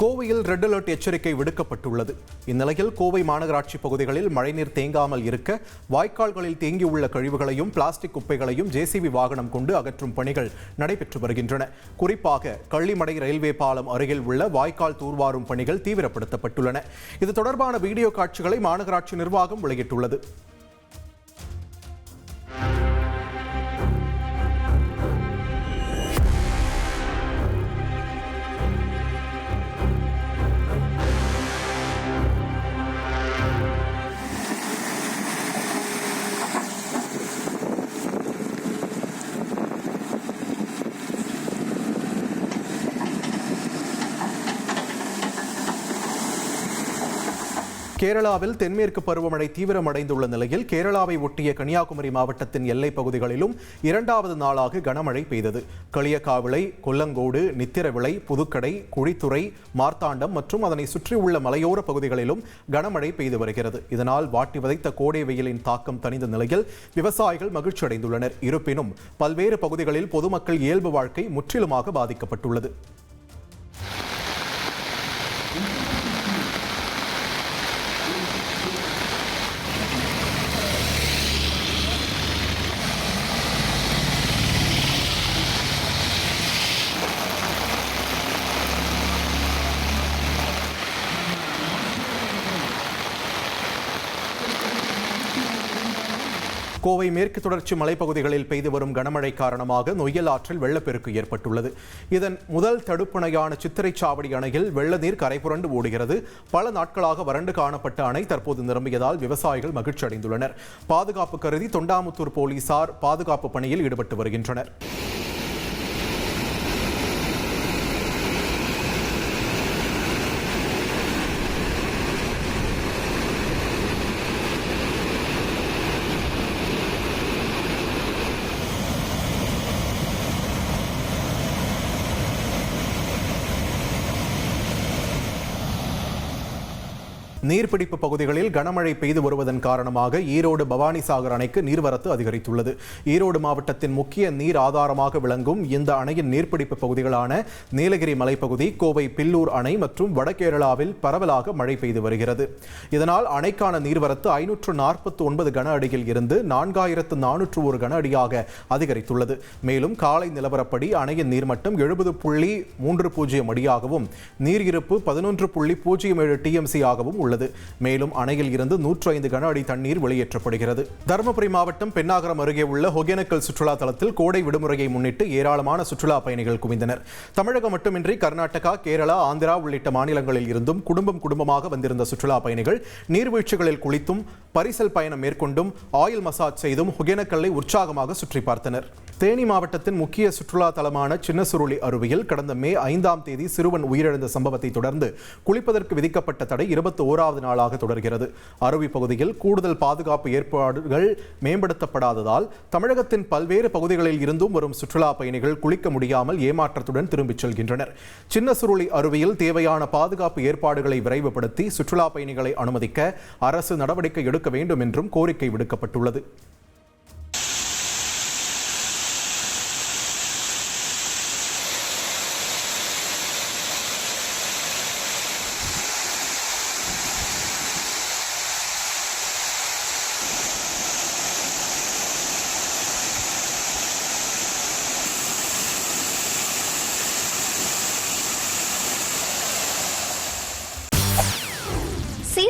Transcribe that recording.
கோவையில் red alert எச்சரிக்கை விடுக்கப்பட்டுள்ளது. இந்நிலையில் கோவை மாநகராட்சி பகுதிகளில் மழைநீர் தேங்காமல் இருக்க வாய்க்கால்களில் தேங்கியுள்ள கழிவுகளையும் பிளாஸ்டிக் குப்பைகளையும் ஜேசிபி வாகனம் கொண்டு அகற்றும் பணிகள் நடைபெற்று வருகின்றன. குறிப்பாக கள்ளிமடை ரயில்வே பாலம் அருகில் உள்ள வாய்க்கால் தூர்வாரும் பணிகள் தீவிரப்படுத்தப்பட்டுள்ளன. இது தொடர்பான வீடியோ காட்சிகளை மாநகராட்சி நிர்வாகம் வெளியிட்டுள்ளது. கேரளாவில் தென்மேற்கு பருவமழை தீவிரமடைந்துள்ள நிலையில் கேரளாவை ஒட்டிய கன்னியாகுமரி மாவட்டத்தின் எல்லைப் பகுதிகளிலும் இரண்டாவது நாளாக கனமழை பெய்தது. களியக்காவிளை கொல்லங்கோடு நித்திரவிளை புதுக்கடை குழித்துறை மார்த்தாண்டம் மற்றும் அதனை சுற்றியுள்ள மலையோர பகுதிகளிலும் கனமழை பெய்து வருகிறது. இதனால் வாட்டி வதைத்த கோடை வெயிலின் தாக்கம் தணிந்த நிலையில் விவசாயிகள் மகிழ்ச்சி அடைந்துள்ளனர் இருப்பினும் பல்வேறு பகுதிகளில் பொதுமக்கள் இயல்பு வாழ்க்கை முற்றிலுமாக பாதிக்கப்பட்டுள்ளது. கோவை மேற்கு தொடர்ச்சி மலைப்பகுதிகளில் பெய்து வரும் கனமழை காரணமாக நொய்யல் ஆற்றில் வெள்ளப்பெருக்கு ஏற்பட்டுள்ளது. இதன் முதல் தடுப்பணையான சித்திரைச்சாவடி அணையில் வெள்ளநீர் கரைபுரண்டு ஓடுகிறது. பல நாட்களாக வறண்டு காணப்பட்ட அணை தற்போது நிரம்பியதால் விவசாயிகள் மகிழ்ச்சி அடைந்துள்ளனர் பாதுகாப்பு கருதி தொண்டாமுத்தூர் போலீசார் பாதுகாப்பு பணியில் ஈடுபட்டு வருகின்றனர். நீர்பிடிப்பு பகுதிகளில் கனமழை பெய்து வருவதன் காரணமாக ஈரோடு பவானிசாகர் அணைக்கு நீர்வரத்து அதிகரித்துள்ளது. ஈரோடு மாவட்டத்தின் முக்கிய நீர் ஆதாரமாக விளங்கும் இந்த அணையின் நீர்பிடிப்பு பகுதிகளான நீலகிரி மலைப்பகுதி கோவை பில்லூர் அணை மற்றும் வடகேரளாவில் பரவலாக மழை பெய்து வருகிறது. இதனால் அணைக்கான நீர்வரத்து ஐநூற்று நாற்பத்தி ஒன்பது கன அடியில் இருந்து நான்காயிரத்து நானூற்று ஒரு கன அடியாக அதிகரித்துள்ளது. மேலும் காலை நிலவரப்படி அணையின் நீர்மட்டம் எழுபது புள்ளி மூன்று பூஜ்ஜியம் அடியாகவும் நீர் இருப்பு பதினொன்று புள்ளி பூஜ்ஜியம் ஏழு டிஎம்சி ஆகவும் உள்ளது. மேலும் அணையில் இருந்து நூற்று ஐந்து கன அடி தண்ணீர் வெளியேற்றப்படுகிறது. தருமபுரி மாவட்டம் பெண்ணாகரம் அருகே உள்ள ஒகேனக்கல் சுற்றுலா தலத்தில் கோடை விடுமுறையை முன்னிட்டு ஏராளமான சுற்றுலா பயணிகள் குவிந்தனர். தமிழகம் மட்டுமின்றி கர்நாடகா கேரளா ஆந்திரா உள்ளிட்ட மாநிலங்களில் இருந்தும் குடும்பம் குடும்பமாக வந்திருந்த சுற்றுலா பயணிகள் நீர்வீழ்ச்சிகளில் குளித்தும் பரிசல் பயணம் மேற்கொண்டும் ஆயில் மசாஜ் செய்தும் ஒகேனக்கல்லை உற்சாகமாக சுற்றி பார்த்தனர். தேனி மாவட்டத்தின் முக்கிய சுற்றுலா தலமான சின்னசுருளி அருவியில் கடந்த மே ஐந்தாம் தேதி சிறுவன் உயிரிழந்த சம்பவத்தை தொடர்ந்து குளிப்பதற்கு விதிக்கப்பட்ட தடை இருபத்தி ஓராவது நாளாக தொடர்கிறது. அருவி பகுதியில் கூடுதல் பாதுகாப்பு ஏற்பாடுகள் மேம்படுத்தப்படாததால் தமிழகத்தின் பல்வேறு பகுதிகளில் இருந்தும் வரும் சுற்றுலா பயணிகள் குளிக்க முடியாமல் ஏமாற்றத்துடன் திரும்பிச் செல்கின்றனர். சின்னசுருளி அருவியில் தேவையான பாதுகாப்பு ஏற்பாடுகளை விரைவுபடுத்தி சுற்றுலா பயணிகளை அனுமதிக்க அரசு நடவடிக்கை எடுக்க வேண்டும் என்றும் கோரிக்கை விடுக்கப்பட்டுள்ளது.